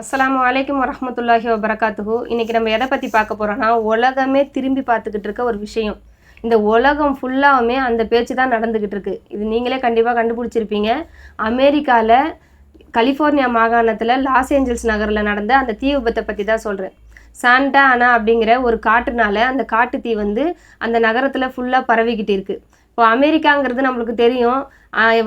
அஸ்லாம் வலைக்கம் வரமத்துல்லாஹி வபரகாத்துஹு. இன்னைக்கு நம்ம எதை பற்றி பார்க்க போகிறோன்னா உலகமே திரும்பி பார்த்துக்கிட்டு இருக்க ஒரு விஷயம். இந்த உலகம் ஃபுல்லாகவுமே அந்த பேச்சு தான் நடந்துக்கிட்டு இருக்கு. இது நீங்களே கண்டிப்பாக கண்டுபிடிச்சிருப்பீங்க. அமெரிக்காவில் கலிஃபோர்னியா மாகாணத்தில் லாஸ் ஏஞ்சல்ஸ் நகரில் நடந்த அந்த தீ விபத்தை பற்றி தான் சொல்கிறேன் சாண்டா அனா அப்படிங்கிற ஒரு காட்டுனால அந்த காட்டு தீ வந்து அந்த நகரத்தில் ஃபுல்லாக பரவிக்கிட்டு இருக்குது இப்போ அமெரிக்காங்கிறது நம்மளுக்கு தெரியும்.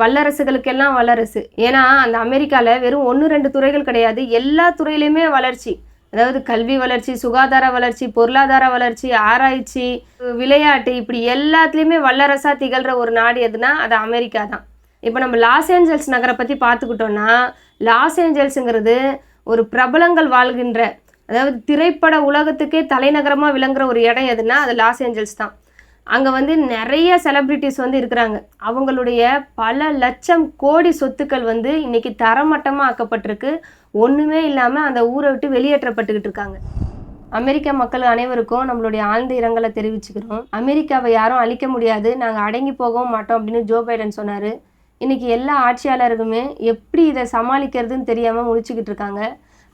வல்லரசுகளுக்கெல்லாம் வல்லரசு. ஏன்னா அந்த அமெரிக்காவில் வெறும் ஒன்று ரெண்டு துறைகள் கிடையாது. எல்லா துறையிலையுமே வளர்ச்சி. அதாவது கல்வி வளர்ச்சி சுகாதார வளர்ச்சி பொருளாதார வளர்ச்சி ஆராய்ச்சி விளையாட்டு இப்படி எல்லாத்துலேயுமே வல்லரசாக திகழ்கிற ஒரு நாடு எதுனா அது அமெரிக்கா தான். இப்போ நம்ம லாஸ் ஏஞ்சல்ஸ் நகரை பற்றி பார்த்துக்கிட்டோன்னா லாஸ் ஏஞ்சல்ஸுங்கிறது ஒரு பிரபலங்கள் வாழ்கின்ற அதாவது திரைப்பட உலகத்துக்கே தலைநகரமாக விளங்குற ஒரு இடம் எதுனா அது லாஸ் ஏஞ்சல்ஸ் தான். அங்கே வந்து நிறைய செலிப்ரிட்டிஸ் வந்து இருக்கிறாங்க. அவங்களுடைய பல லட்சம் கோடி சொத்துக்கள் வந்து இன்றைக்கி தரமட்டமாக ஆக்கப்பட்டிருக்கு. ஒன்றுமே இல்லாமல் அந்த ஊரை விட்டு வெளியேற்றப்பட்டுக்கிட்டு இருக்காங்க. அமெரிக்க மக்கள் அனைவருக்கும் நம்மளுடைய ஆழ்ந்த இரங்கலை தெரிவிச்சுக்கிறோம். அமெரிக்காவை யாரும் அழிக்க முடியாது. நாங்கள் அடங்கி போகவும் மாட்டோம் அப்படின்னு ஜோ பைடன் சொன்னார். இன்றைக்கி எல்லா ஆட்சியாளருக்குமே எப்படி இதை சமாளிக்கிறதுன்னு தெரியாமல் முடிச்சுக்கிட்டு இருக்காங்க.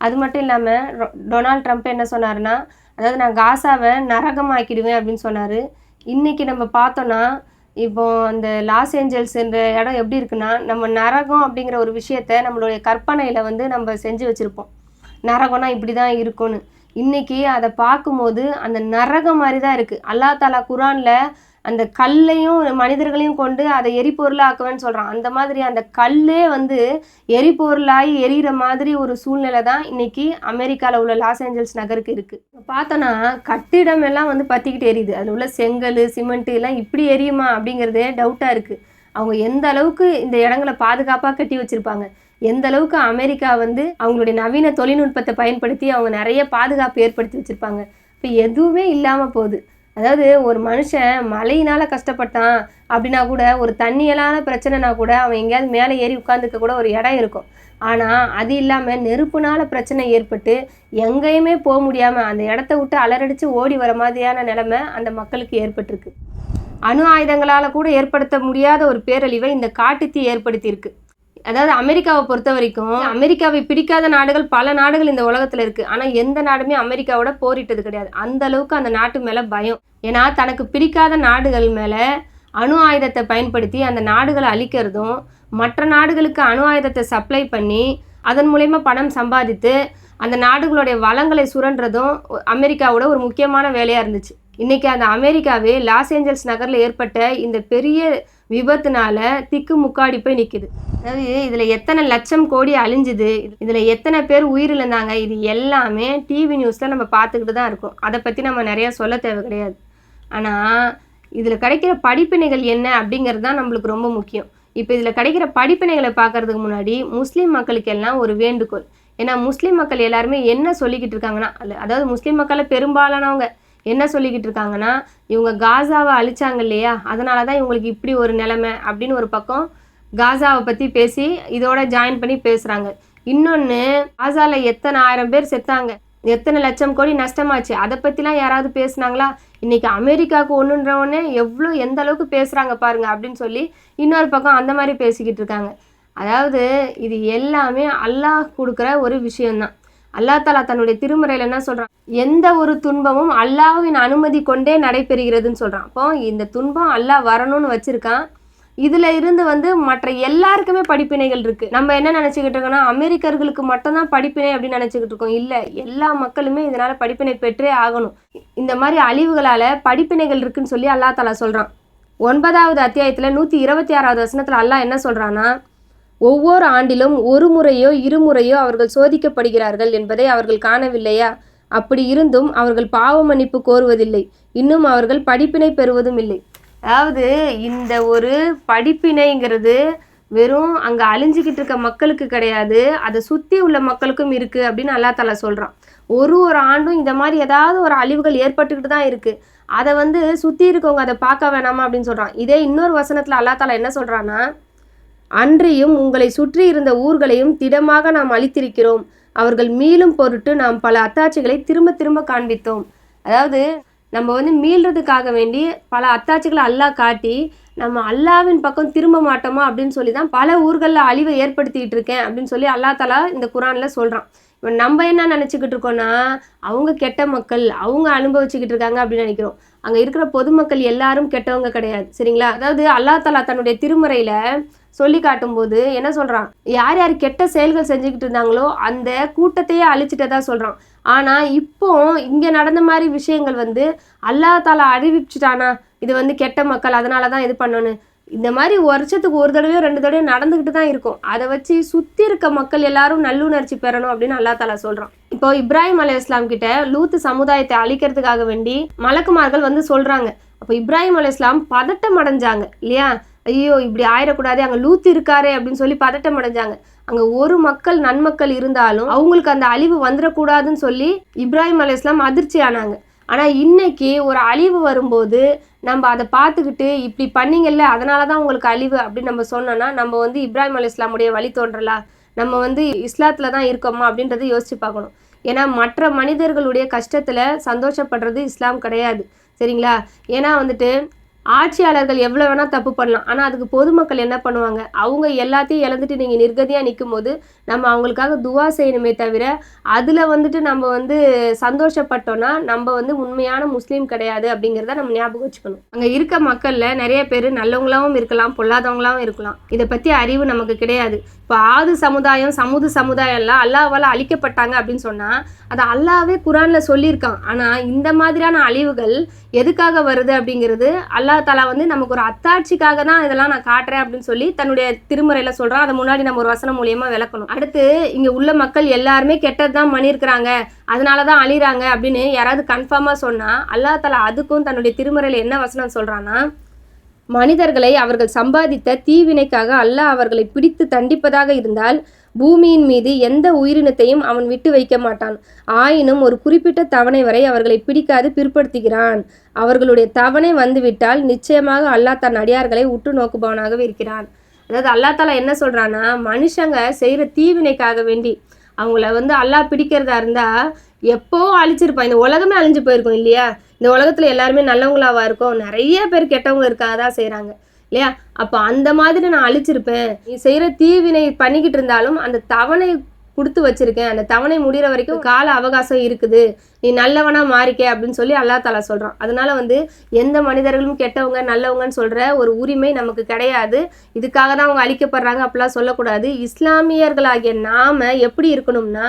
அது மட்டும் இல்லாமல் டொனால்ட் ட்ரம்ப் என்ன சொன்னார்னா அதாவது நான் காசாவை நரகமாக்கிடுவேன் அப்படின்னு சொன்னார். இன்னைக்கு நம்ம பார்த்தோன்னா இப்போ அந்த லாஸ் ஏஞ்சல்ஸ்ன்ற இடம் எப்படி இருக்குன்னா நம்ம நரகம் அப்படிங்கிற ஒரு விஷயத்த நம்மளுடைய கற்பனையில் வந்து நம்ம செஞ்சு வச்சுருப்போம். நரகம்னா இப்படி தான் இருக்கும்னு. இன்னைக்கு அதை பார்க்கும்போது அந்த நரகம் மாதிரி தான் இருக்குது அல்லா தாலா குரானில் அந்த கல்லையும் மனிதர்களையும் கொண்டு அதை எரிபொருளாக ஆக்குவேன்னு சொல்கிறான் அந்த மாதிரி அந்த கல்லே வந்து எரிபொருளாகி எரியிற மாதிரி ஒரு சூழ்நிலை தான் இன்னைக்கு அமெரிக்காவில் உள்ள லாஸ் ஏஞ்சல்ஸ் நகருக்கு இருக்குது பார்த்தோன்னா கட்டிடம் எல்லாம் வந்து பற்றிக்கிட்டு எரியுது. அதில் உள்ள செங்கல் சிமெண்ட்டு எல்லாம் இப்படி எரியுமா அப்படிங்கிறதே டவுட்டாக இருக்குது அவங்க எந்த அளவுக்கு இந்த இடங்களை பாதுகாப்பாக கட்டி வச்சுருப்பாங்க. எந்த அளவுக்கு அமெரிக்கா வந்து அவங்களுடைய நவீன தொழில்நுட்பத்தை பயன்படுத்தி அவங்க நிறைய பாதுகாப்பு ஏற்படுத்தி வச்சுருப்பாங்க. இப்போ எதுவுமே இல்லாமல் போகுது. அதாவது ஒரு மனுஷன் மழையினால் கஷ்டப்பட்டான் அப்படின்னா கூட ஒரு தண்ணியலான பிரச்சனைனா கூட அவன் எங்கேயாவது மேலே ஏறி உட்காந்துக்க கூட ஒரு இடம் இருக்கும். ஆனால் அது இல்லாமல் நெருப்புனால பிரச்சனை ஏற்பட்டு எங்கேயுமே போக முடியாமல் அந்த இடத்த விட்டு அலறடிச்சு ஓடி வர மாதிரியான நிலைமை அந்த மக்களுக்கு ஏற்பட்டிருக்கு. அணு ஆயுதங்களால் கூட ஏற்படுத்த முடியாத ஒரு பேரழிவை இந்த காட்டுத்தீ ஏற்படுத்தியிருக்கு. அதாவது அமெரிக்காவை பொறுத்த வரைக்கும் அமெரிக்காவை பிடிக்காத நாடுகள் பல நாடுகள் இந்த உலகத்தில் இருக்குது ஆனால் எந்த நாடுமே அமெரிக்காவோட போரிட்டது கிடையாது. அந்த அளவுக்கு அந்த நாட்டு மேலே பயம். ஏன்னா தனக்கு பிடிக்காத நாடுகள் மேலே அணு ஆயுதத்தை பயன்படுத்தி அந்த நாடுகளை அழிக்கிறதும் மற்ற நாடுகளுக்கு அணு ஆயுதத்தை சப்ளை பண்ணி அதன் மூலயமா பணம் சம்பாதித்து அந்த நாடுகளுடைய வளங்களை சுரண்டுறதும் அமெரிக்காவோட ஒரு முக்கியமான வேலையாக இருந்துச்சு. இன்னைக்கு அந்த அமெரிக்காவே லாஸ் ஏஞ்சல்ஸ் நகரில் ஏற்பட்ட இந்த பெரிய விபத்துனால திக்கு முக்காடி போய் நிற்குது அதாவது இதில் எத்தனை லட்சம் கோடி அழிஞ்சுது இதில் எத்தனை பேர் உயிரிழந்தாங்க இது எல்லாமே டிவி நியூஸில் நம்ம பார்த்துக்கிட்டு தான் இருக்கோம். அதை பற்றி நம்ம நிறையா சொல்ல தேவை கிடையாது. ஆனால் இதில் கிடைக்கிற படிப்பினைகள் என்ன அப்படிங்கிறது தான் நம்மளுக்கு ரொம்ப முக்கியம். இப்போ இதில் கிடைக்கிற படிப்பினைகளை பார்க்கறதுக்கு முன்னாடி முஸ்லீம் மக்களுக்கு எல்லாம் ஒரு வேண்டுகோள். ஏன்னா முஸ்லீம் மக்கள் எல்லாருமே என்ன சொல்லிக்கிட்டு இருக்காங்கன்னா அதாவது முஸ்லீம் மக்களை பெரும்பாலானவங்க என்ன சொல்லிக்கிட்டு இருக்காங்கன்னா இவங்க காசாவை அழிச்சாங்க இல்லையா? அதனால தான் இவங்களுக்கு இப்படி ஒரு நிலைமை அப்படின்னு ஒரு பக்கம் காசாவை பற்றி பேசி இதோட ஜாயின் பண்ணி பேசுகிறாங்க இன்னொன்று காசாவில் எத்தனை ஆயிரம் பேர் செத்தாங்க? எத்தனை லட்சம் கோடி நஷ்டமாச்சு? அதை பற்றிலாம் யாராவது பேசுனாங்களா? இன்னைக்கு அமெரிக்காவுக்கு ஒன்றுன்றவொடனே எவ்வளோ எந்த அளவுக்கு பேசுகிறாங்க பாருங்க அப்படின்னு சொல்லி இன்னொரு பக்கம் அந்த மாதிரி பேசிக்கிட்டு இருக்காங்க. அதாவது இது எல்லாமே அல்லாஹ் கொடுக்குற ஒரு விஷயம்தான். அல்லா தாலா தன்னுடைய திருமுறையில் என்ன சொல்கிறான் எந்த ஒரு துன்பமும் அல்லாஹ்வின் அனுமதி கொண்டே நடைபெறுகிறதுன்னு சொல்கிறான் அப்போ இந்த துன்பம் அல்லாஹ் வரணும்னு வச்சுருக்கான். இதில் இருந்து வந்து மற்ற எல்லாருக்குமே படிப்பினைகள் இருக்குது நம்ம என்ன நினச்சிக்கிட்டு இருக்கோம்னா அமெரிக்கர்களுக்கு மட்டும்தான் படிப்பினை அப்படின்னு நினச்சிக்கிட்டு இருக்கோம். இல்லை எல்லா மக்களுமே இதனால் படிப்பினை பெற்றே ஆகணும். இந்த மாதிரி அழிவுகளால் படிப்பினைகள் இருக்குன்னு சொல்லி அல்லா தலா சொல்கிறான் ஒன்பதாவது அத்தியாயத்தில் நூற்றி இருபத்தி ஆறாவது வசனத்தில் அல்லாஹ் என்ன சொல்கிறான்னா ஒவ்வொரு ஆண்டிலும் ஒரு முறையோ இருமுறையோ அவர்கள் சோதிக்கப்படுகிறார்கள் என்பதை அவர்கள் காணவில்லையா? அப்படி இருந்தும் அவர்கள் பாவ மன்னிப்பு கோருவதில்லை. இன்னும் அவர்கள் படிப்பினை பெறுவதும் இல்லை. அதாவது இந்த ஒரு படிப்பினைங்கிறது வெறும் அங்கே அழிஞ்சிக்கிட்டு இருக்க மக்களுக்கு கிடையாது. அதை சுற்றி உள்ள மக்களுக்கும் இருக்குது அப்படின்னு அல்லா தலா சொல்கிறான் ஒரு ஒரு ஆண்டும் இந்த மாதிரி ஏதாவது ஒரு அழிவுகள் ஏற்பட்டுக்கிட்டு தான் இருக்குது அதை வந்து சுற்றி இருக்கவங்க அதை பார்க்க வேணாமா அப்படின்னு சொல்கிறான் இதே இன்னொரு வசனத்தில் அல்லா தலா என்ன சொல்கிறான்னா அன்றியும் உங்களை சுற்றி இருந்த ஊர்களையும் திடமாக நாம் அழித்திருக்கிறோம். அவர்கள் மீளும் பொருட்டு நாம் பல அத்தாட்சிகளை திரும்ப திரும்ப காண்பித்தோம். அதாவது நம்ம வந்து மீள்றதுக்காக வேண்டி பல அத்தாட்சிகளை அல்லாஹ் காட்டி நம்ம அல்லாவின் பக்கம் திரும்ப மாட்டோமா அப்படின்னு சொல்லி தான் பல ஊர்களில் அழிவை ஏற்படுத்திட்டு இருக்கேன் அப்படின்னு சொல்லி அல்லா தலா இந்த குரானில் சொல்கிறான் இப்போ நம்ம என்ன நினச்சிக்கிட்டு இருக்கோம்னா அவங்க கெட்ட மக்கள் அவங்க அனுபவிச்சுக்கிட்டு இருக்காங்க அப்படின்னு நினைக்கிறோம். அங்கே இருக்கிற பொதுமக்கள் எல்லாரும் கெட்டவங்க கிடையாது சரிங்களா? அதாவது அல்லா தலா தன்னுடைய திருமுறையில் சொல்லி காட்டும்போது என்ன சொல்கிறான் யார் யார் கெட்ட செயல்கள் செஞ்சுக்கிட்டு இருந்தாங்களோ அந்த கூட்டத்தையே அழிச்சிட்டதா சொல்கிறான் ஆனால் இப்போ இங்கே நடந்த மாதிரி விஷயங்கள் வந்து அல்லா தாலா அறிவிச்சுட்டானா? இது வந்து கெட்ட மக்கள் அதனால தான் இது பண்ணணும் இந்த மாதிரி வருஷத்துக்கு ஒரு தடவையோ ரெண்டு தடவையோ நடந்துக்கிட்டு தான் இருக்கும். அதை வச்சு சுற்றி இருக்க மக்கள் எல்லாரும் நல்லுணர்ச்சி பெறணும் அப்படின்னு அல்லா தாலா சொல்கிறான் இப்போ இப்ராஹிம் அலி இஸ்லாம் கிட்ட லூத்து சமுதாயத்தை அழிக்கிறதுக்காக வேண்டி மலக்குமார்கள் வந்து சொல்கிறாங்க அப்போ இப்ராஹிம் அலி இஸ்லாம் பதட்டம் அடைஞ்சாங்க இல்லையா? ஐயோ இப்படி ஆயிடக்கூடாது அங்கே லூத்து இருக்காரே அப்படின்னு சொல்லி பதட்டம் அடைஞ்சாங்க. அங்கே ஒரு மக்கள் நன்மக்கள் இருந்தாலும் அவங்களுக்கு அந்த அழிவு வந்துடக்கூடாதுன்னு சொல்லி இப்ராஹிம் அலி இஸ்லாம் அதிர்ச்சி ஆனாங்க. ஆனால் இன்னைக்கு ஒரு அழிவு வரும்போது நம்ம அதை பார்த்துக்கிட்டு இப்படி பண்ணிங்கல்ல அதனால தான் உங்களுக்கு அழிவு அப்படின்னு நம்ம சொன்னோன்னா நம்ம வந்து இப்ராஹிம் அலி இஸ்லாமுடைய வழி தோன்றலா? நம்ம வந்து இஸ்லாத்தில் தான் இருக்கோமா அப்படின்றத யோசிச்சு பார்க்கணும். ஏன்னா மற்ற மனிதர்களுடைய கஷ்டத்தில் சந்தோஷப்படுறது இஸ்லாம் கிடையாது. சரிங்களா? ஏன்னா வந்துட்டு ஆட்சியாளர்கள் எவ்வளோ வேணால் தப்பு பண்ணலாம். ஆனால் அதுக்கு பொதுமக்கள் என்ன பண்ணுவாங்க? அவங்க எல்லாத்தையும் இழந்துட்டு நீங்கள் நிர்கதியாக நிற்கும் போது நம்ம அவங்களுக்காக துவா செய்யணுமே தவிர அதில் வந்துட்டு நம்ம வந்து சந்தோஷப்பட்டோன்னா நம்ம வந்து உண்மையான முஸ்லீம் கிடையாது அப்படிங்கிறத நம்ம ஞாபகம் வச்சுக்கணும். அங்கே இருக்க மக்களில் நிறைய பேர் நல்லவங்களாவும் இருக்கலாம் பொல்லாதவங்களாவும் இருக்கலாம். இதை பற்றி அறிவு நமக்கு கிடையாது. இப்போ ஆது சமுதாயம் சமுது சமுதாயம்லாம் அல்லாவால் அழிக்கப்பட்டாங்க அப்படின்னு சொன்னால் அதை அல்லாவே குரானில் சொல்லியிருக்கான். ஆனால் இந்த மாதிரியான அழிவுகள் எதுக்காக வருது அப்படிங்கிறது அல்லா தலா வந்து நமக்கு ஒரு அத்தாட்சிக்காக தான் இதெல்லாம் நான் காட்டுறேன் அப்படின்னு சொல்லி தன்னுடைய திருமுறையில் சொல்கிறான் அதை முன்னாடி நம்ம ஒரு வசனம் மூலியமா விளக்கணும். அடுத்து இங்கே உள்ள மக்கள் எல்லாருமே கெட்டது தான் பண்ணியிருக்கிறாங்க. அதனால தான் அழிகிறாங்க அப்படின்னு யாராவது கன்ஃபார்மாக சொன்னால் அல்லா தலா அதுக்கும் தன்னுடைய திருமுறையில் என்ன வசனம் சொல்கிறான்னா மனிதர்களை அவர்கள் சம்பாதித்த தீவினைக்காக அல்லாஹ் அவர்களை பிடித்து தண்டிப்பதாக இருந்தால் பூமியின் மீது எந்த உயிரினத்தையும் அவன் விட்டு வைக்க மாட்டான். ஆயினும் ஒரு குறிப்பிட்ட தவணை வரை அவர்களை பிடிக்காது பிற்படுத்துகிறான். அவர்களுடைய தவணை வந்துவிட்டால் நிச்சயமாக அல்லாஹ் தன் அடியார்களை உற்று நோக்குபவனாகவே இருக்கிறான். அதாவது அல்லாஹ் தாலா என்ன சொல்றான்னா மனுஷங்க செய்கிற தீவினைக்காக வேண்டி அவங்கள வந்து அல்லாஹ் பிடிக்கிறதா இருந்தா எப்போ அழிச்சிருப்பான். இந்த உலகமே அழிஞ்சு போயிருக்கும் இல்லையா? இந்த உலகத்துல எல்லாருமே நல்லவங்களாவா இருக்கும்? நிறைய பேர் கெட்டவங்க இருக்காதான் செய்கிறாங்க இல்லையா? அப்போ அந்த மாதிரி நான் அழிச்சிருப்பேன். நீ செய்கிற தீவினை பண்ணிக்கிட்டு இருந்தாலும் அந்த தவணை கொடுத்து வச்சிருக்கேன். அந்த தவணை முடிகிற வரைக்கும் கால அவகாசம் இருக்குது. நீ நல்லவனா மாறிக்க அப்படின்னு சொல்லி அல்லா தாலா சொல்கிறான் அதனால வந்து எந்த மனிதர்களும் கெட்டவங்க நல்லவங்கன்னு சொல்கிற ஒரு உரிமை நமக்கு கிடையாது. இதுக்காக தான் அவங்க அழிக்கப்படுறாங்க அப்படிலாம் சொல்லக்கூடாது. இஸ்லாமியர்களாகிய நாம எப்படி இருக்கணும்னா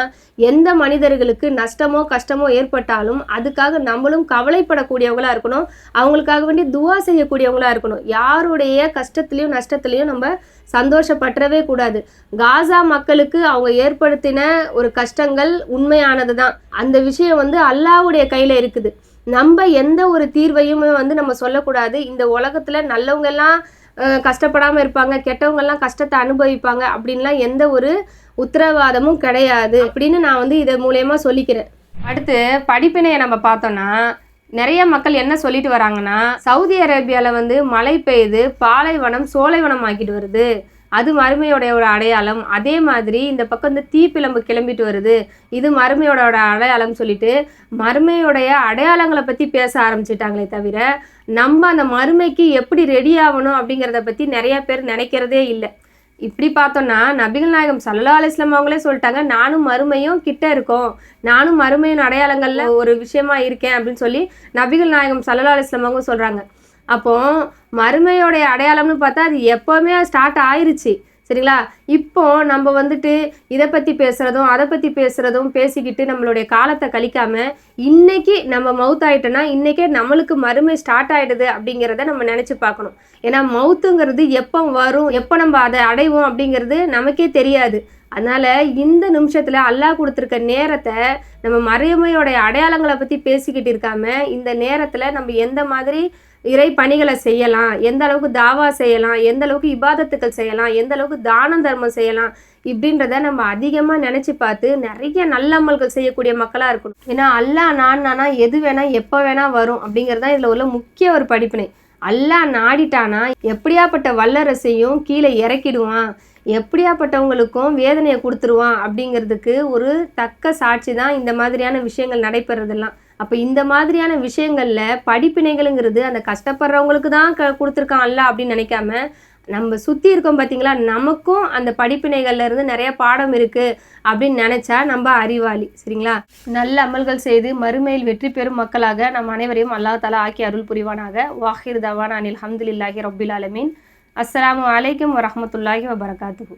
எந்த மனிதர்களுக்கு நஷ்டமோ கஷ்டமோ ஏற்பட்டாலும் அதுக்காக நம்மளும் கவலைப்படக்கூடியவங்களா இருக்கணும். அவங்களுக்காக வேண்டி துவா செய்யக்கூடியவங்களா இருக்கணும். யாருடைய கஷ்டத்துலையும் நஷ்டத்துலையும் நம்ம சந்தோஷப்பற்றவே கூடாது. காசா மக்களுக்கு அவங்க ஏற்படுத்தின ஒரு கஷ்டங்கள் உண்மையானது தான் அந்த விஷயம் வந்து அல்லாவுடைய கையில் இருக்குது. நம்ம எந்த ஒரு தீர்வையுமே வந்து நம்ம சொல்லக்கூடாது. இந்த உலகத்துல நல்லவங்க எல்லாம் கஷ்டப்படாம இருப்பாங்க. கெட்டவங்க எல்லாம் கஷ்டத்தை அனுபவிப்பாங்க. அப்படின்லாம் எந்த ஒரு உத்தரவாதமும் கிடையாது அப்படின்னு நான் வந்து இதை மூலயமா சொல்லிக்கிறேன். அடுத்து படிப்பினையை நம்ம பார்த்தோம்னா நிறைய மக்கள் என்ன சொல்லிட்டு வராங்கன்னா சவுதி அரேபியாவில் வந்து மழை பெய்யுது பாலைவனம் சோலைவனம் ஆக்கிட்டு வருது. அது மறுமையோடைய ஒரு அடையாளம். அதே மாதிரி இந்த பக்கம் இந்த தீப்பிழம்பு கிளம்பிட்டு வருது. இது மறுமையோட அடையாளம் சொல்லிட்டு மறுமையோடைய அடையாளங்களை பற்றி பேச ஆரம்பிச்சிட்டாங்களே தவிர நம்ம அந்த மறுமைக்கு எப்படி ரெடி ஆகணும் அப்படிங்கிறத பற்றி நிறைய பேர் நினைக்கிறதே இல்லை. இப்படி பார்த்தோம்னா நபிகள் நாயகம் சல்லா அலிஸ்லாம் அவங்களே சொல்லிட்டாங்க நானும் மறுமையும் கிட்ட இருக்கோம். நானும் மறுமையின் அடையாளங்களில் ஒரு விஷயமா இருக்கேன் அப்படின்னு சொல்லி நபிகள் நாயகம் சல்லா அலிஸ்லாம் அவங்க சொல்கிறாங்க அப்போ மறுமையோடைய அடையாளம்னு பார்த்தா அது எப்போவுமே ஸ்டார்ட் ஆயிருச்சு. சரிங்களா? இப்போ நம்ம வந்துட்டு இதை பற்றி பேசுகிறதும் அதை பற்றி பேசுகிறதும் பேசிக்கிட்டு நம்மளுடைய காலத்தை கழிக்காமல் இன்னைக்கு நம்ம மவுத் ஆகிட்டோன்னா இன்றைக்கே நம்மளுக்கு மறுமை ஸ்டார்ட் ஆகிடுது அப்படிங்கிறத நம்ம நினச்சி பார்க்கணும். ஏன்னா மவுத்துங்கிறது எப்போ வரும் எப்போ நம்ம அதை அடைவோம் அப்படிங்கிறது நமக்கே தெரியாது. அதனால் இந்த நிமிஷத்தில் அல்லாஹ் கொடுத்துருக்க நேரத்தை நம்ம மறையமையோடைய அடையாளங்களை பற்றி பேசிக்கிட்டு இருக்காமல் இந்த நேரத்தில் நம்ம எந்த மாதிரி இறை பணிகளை செய்யலாம் எந்த அளவுக்கு தாவா செய்யலாம் எந்த அளவுக்கு இபாதத்துக்கள் செய்யலாம் எந்த அளவுக்கு தானம் தர்மம் செய்யலாம் இப்படின்றத நம்ம அதிகமாக நினச்சி பார்த்து நிறைய நல்ல அமல்கள் செய்யக்கூடிய மக்களாக இருக்கணும். ஏன்னா அல்லாஹ் நான் நானா எது வேணால் எப்போ வேணால் வரும் அப்படிங்கிறது தான் இதில் உள்ள முக்கிய ஒரு படிப்பினை. அல்லாஹ் நாடிட்டானா எப்படியாப்பட்ட வல்லரசையும் கீழே இறக்கிடுவான் எப்படியாப்பட்டவங்களுக்கும் வேதனையை கொடுத்துருவான் அப்படிங்கிறதுக்கு ஒரு தக்க சாட்சி தான் இந்த மாதிரியான விஷயங்கள் நடைபெறதெல்லாம் அப்போ இந்த மாதிரியான விஷயங்களில் படிப்பினைகளுங்கிறது அந்த கஷ்டப்படுறவங்களுக்கு தான் க கொடுத்துருக்கான் அல்ல அப்படின்னு நினைக்காம நம்ம சுற்றி இருக்கோம் பார்த்தீங்களா நமக்கும் அந்த படிப்பினைகள்ல இருந்து நிறைய பாடம் இருக்குது அப்படின்னு நினச்சா நம்ம அறிவாளி. சரிங்களா? நல்ல அமல்கள் செய்து மறுமையில் வெற்றி பெறும் மக்களாக நம் அனைவரையும் அல்லாஹ் தலா ஆக்கி அருள் புரிவானாக. வாஹிர் தவான் அனில் ஹம்துல்லாஹி ரபில் அலமீன் அஸ்ஸலாமு அலைக்கும் வரமத்துல்லாஹி வபரகாத்துஹு.